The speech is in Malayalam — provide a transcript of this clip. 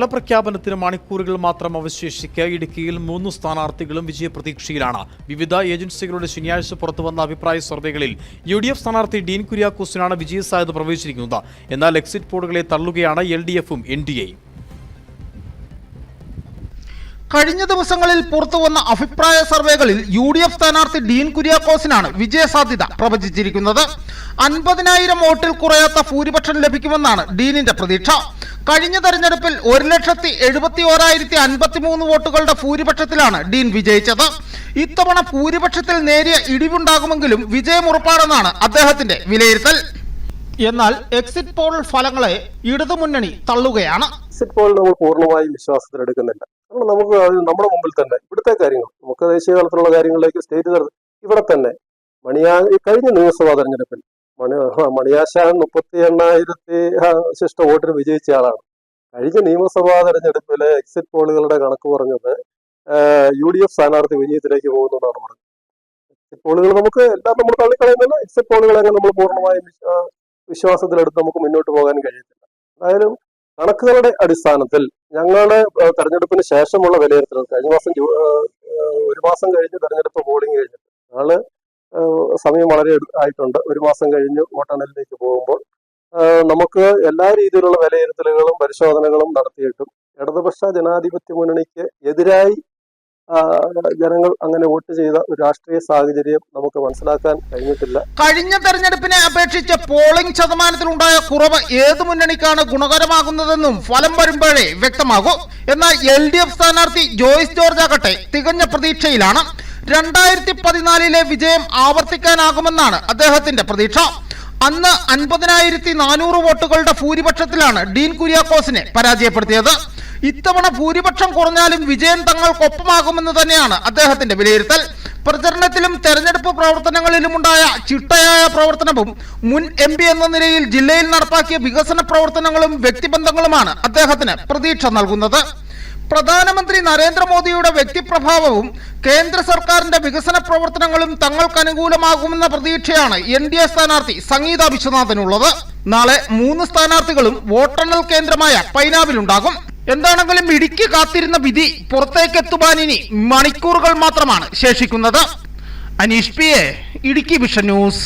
ഫലപ്രഖ്യാപനത്തിന് മണിക്കൂറുകൾ മാത്രം അവശേഷിക്കെ ഇടുക്കിയിൽ മൂന്ന് സ്ഥാനാർത്ഥികളും വിജയപ്രതീക്ഷയിലാണ്. വിവിധ ഏജൻസികളുടെ ശനിയാഴ്ച പുറത്തുവന്ന അഭിപ്രായ സർവേകളിൽ യു ഡി എഫ് സ്ഥാനാർത്ഥി ഡീൻ കുര്യാക്കോസിനാണ് വിജയസാധ്യത പ്രവചിച്ചിരിക്കുന്നത്. എന്നാൽ എക്സിറ്റ് പോളുകളെ തള്ളുകയാണ് എൽ ഡി എഫും എൻ ഡി എയും കഴിഞ്ഞ ദിവസങ്ങളിൽ പുറത്തുവന്ന അഭിപ്രായ സർവേകളിൽ യു ഡി എഫ് സ്ഥാനാർത്ഥി ഡീൻ കുര്യാക്കോസിനാണ് വിജയസാധ്യത പ്രവചിച്ചിരിക്കുന്നത്. അൻപതിനായിരം വോട്ടിൽ കുറയാത്ത ഭൂരിപക്ഷം ലഭിക്കുമെന്നാണ് ഡീനിന്റെ പ്രതീക്ഷ. കഴിഞ്ഞ തെരഞ്ഞെടുപ്പിൽ ഒരു ലക്ഷത്തി എഴുപത്തി ഓരായിരത്തി അൻപത്തി മൂന്ന് വോട്ടുകളുടെ ഭൂരിപക്ഷത്തിലാണ് ഡീൻ വിജയിച്ചത്. ഇത്തവണ ഭൂരിപക്ഷത്തിൽ നേരിയ ഇടിവുണ്ടാകുമെങ്കിലും വിജയമുറപ്പാണെന്നാണ് അദ്ദേഹത്തിന്റെ വിലയിരുത്തൽ. എന്നാൽ എക്സിറ്റ് പോൾ ഫലങ്ങളെ ഇടതുമുന്നണി തള്ളുകയാണ്. എക്സിറ്റ് പോൾ നമ്മൾ പൂർണമായും വിശ്വാസത്തിലെടുക്കുന്നില്ല കാരണം നമുക്ക് നമ്മുടെ മുമ്പിൽ തന്നെ ഇവിടുത്തെ കാര്യങ്ങൾ നമുക്ക് ദേശീയ തലത്തിലുള്ള കാര്യങ്ങളിലേക്ക് സ്റ്റേറ്റ് തലത്തിൽ ഇവിടെ തന്നെ മണിയാ കഴിഞ്ഞ നിയമസഭാ തെരഞ്ഞെടുപ്പിൽ മണി മണിയാശ മുപ്പത്തി എണ്ണായിരത്തി ശിഷ്ട വോട്ടിന് വിജയിച്ച ആളാണ്. കഴിഞ്ഞ നിയമസഭാ തെരഞ്ഞെടുപ്പിലെ എക്സിറ്റ് പോളുകളുടെ കണക്ക് പറഞ്ഞത് യു ഡി എഫ് സ്ഥാനാർത്ഥി വിജയത്തിലേക്ക് പോകുന്നു എന്നാണ് പറഞ്ഞത്. എക്സിറ്റ് പോളുകൾ നമുക്ക് എല്ലാം നമ്മൾ തള്ളിക്കളയുന്നില്ല എക്സിറ്റ് പോളുകളെ നമ്മൾ പൂർണമായും വിശ്വാ- വിശ്വാസത്തിലെടുത്ത് നമുക്ക് മുന്നോട്ട് പോകാൻ കഴിയത്തില്ല. എന്തായാലും കണക്കുകളുടെ അടിസ്ഥാനത്തിൽ ഞങ്ങളുടെ തെരഞ്ഞെടുപ്പിന് ശേഷമുള്ള വിലയിരുത്തൽ കഴിഞ്ഞ മാസം ഒരു മാസം കഴിഞ്ഞ് തെരഞ്ഞെടുപ്പ് പോളിംഗ് കഴിഞ്ഞിട്ട് ഞങ്ങൾ സമയം വളരെ ആയിട്ടുണ്ട്. ഒരു മാസം കഴിഞ്ഞ് വോട്ടെണ്ണലിലേക്ക് പോകുമ്പോൾ നമുക്ക് എല്ലാ രീതിയിലുള്ള വിലയിരുത്തലുകളും പരിശോധനകളും നടത്തിയിട്ടും ഇടതുപക്ഷ ജനാധിപത്യ മുന്നണിക്ക് എതിരായി ജനങ്ങൾ അങ്ങനെ വോട്ട് ചെയ്ത ഒരു രാഷ്ട്രീയ സാഹചര്യം നമുക്ക് മനസ്സിലാക്കാൻ കഴിഞ്ഞിട്ടില്ല. കഴിഞ്ഞ തെരഞ്ഞെടുപ്പിനെ അപേക്ഷിച്ച് പോളിംഗ് ശതമാനത്തിലുണ്ടായ കുറവ് ഏത് മുന്നണിക്കാണ് ഗുണകരമാകുന്നതെന്നും ഫലം വരുമ്പോഴേ വ്യക്തമാകൂ. എന്നാൽ എൽ ഡി എഫ് സ്ഥാനാർത്ഥി ജോയിസ് ജോർജ് ആകട്ടെ തികഞ്ഞ പ്രതീക്ഷയിലാണ്. രണ്ടായിരത്തി പതിനാലിലെ വിജയം ആവർത്തിക്കാനാകുമെന്നാണ് അദ്ദേഹത്തിന്റെ പ്രതീക്ഷ. അന്ന് അൻപതിനായിരത്തി നാനൂറ് വോട്ടുകളുടെ ഭൂരിപക്ഷത്തിലാണ് ഡീൻ കുര്യാക്കോസിനെ പരാജയപ്പെടുത്തിയത്. ഇത്തവണ ഭൂരിപക്ഷം കുറഞ്ഞാലും വിജയം തങ്ങൾക്കൊപ്പമാകുമെന്ന് തന്നെയാണ് അദ്ദേഹത്തിന്റെ വിലയിരുത്തൽ. പ്രചരണത്തിലും തെരഞ്ഞെടുപ്പ് പ്രവർത്തനങ്ങളിലുമുണ്ടായ ചിട്ടയായ പ്രവർത്തനവും മുൻ എം പി എന്ന നിലയിൽ ജില്ലയിൽ നടപ്പാക്കിയ വികസന പ്രവർത്തനങ്ങളും വ്യക്തിബന്ധങ്ങളുമാണ് അദ്ദേഹത്തിന് പ്രതീക്ഷ നൽകുന്നത്. പ്രധാനമന്ത്രി നരേന്ദ്രമോദിയുടെ വ്യക്തിപ്രഭാവവും കേന്ദ്ര സർക്കാരിന്റെ വികസന പ്രവർത്തനങ്ങളും തങ്ങൾക്ക് അനുകൂലമാകുമെന്ന പ്രതീക്ഷയാണ് എൻ ഡി എ സ്ഥാനാർത്ഥി സംഗീത വിശ്വനാഥനുള്ളത്. നാളെ മൂന്ന് സ്ഥാനാർത്ഥികളും വോട്ടെണ്ണൽ കേന്ദ്രമായ പൈനാവിലുണ്ടാകും. എന്താണെങ്കിലും ഇടുക്കി കാത്തിരുന്ന വിധി പുറത്തേക്കെത്തുവാൻ ഇനി മണിക്കൂറുകൾ മാത്രമാണ് ശേഷിക്കുന്നത്. Aneesh P A Idukki vision news.